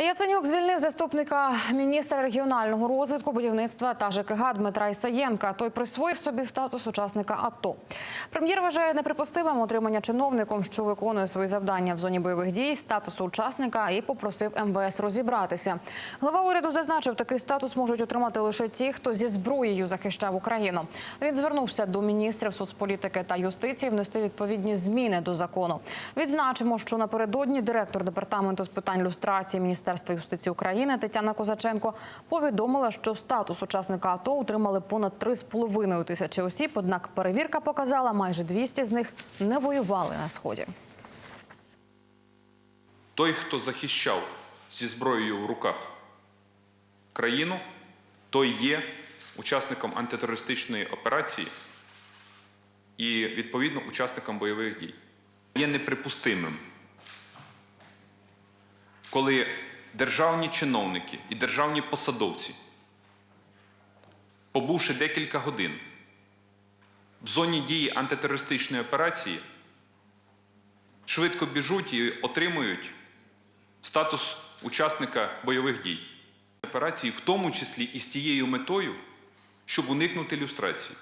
Яценюк звільнив заступника міністра регіонального розвитку, будівництва та ЖКГ Дмитра Ісаєнка. Той присвоїв собі статус учасника АТО. Прем'єр вважає неприпустимим отримання чиновником, що виконує свої завдання в зоні бойових дій, статусу учасника і попросив МВС розібратися. Глава уряду зазначив, такий статус можуть отримати лише ті, хто зі зброєю захищав Україну. Він звернувся до міністрів соцполітики та юстиції внести відповідні зміни до закону. Відзначимо, що напередодні директор департаменту з питань люстрації Міністерства юстиції України Тетяна Козаченко повідомила, що статус учасника АТО отримали понад 3,5 тисячі осіб. Однак перевірка показала, майже 200 з них не воювали на сході. Той, хто захищав зі зброєю в руках країну, той є учасником антитерористичної операції і, відповідно, учасником бойових дій. Є неприпустимим, коли державні чиновники і державні посадовці, побувши декілька годин в зоні дії антитерористичної операції, швидко біжуть і отримують статус учасника бойових дій. Операції, в тому числі і з тією метою, щоб уникнути люстрації.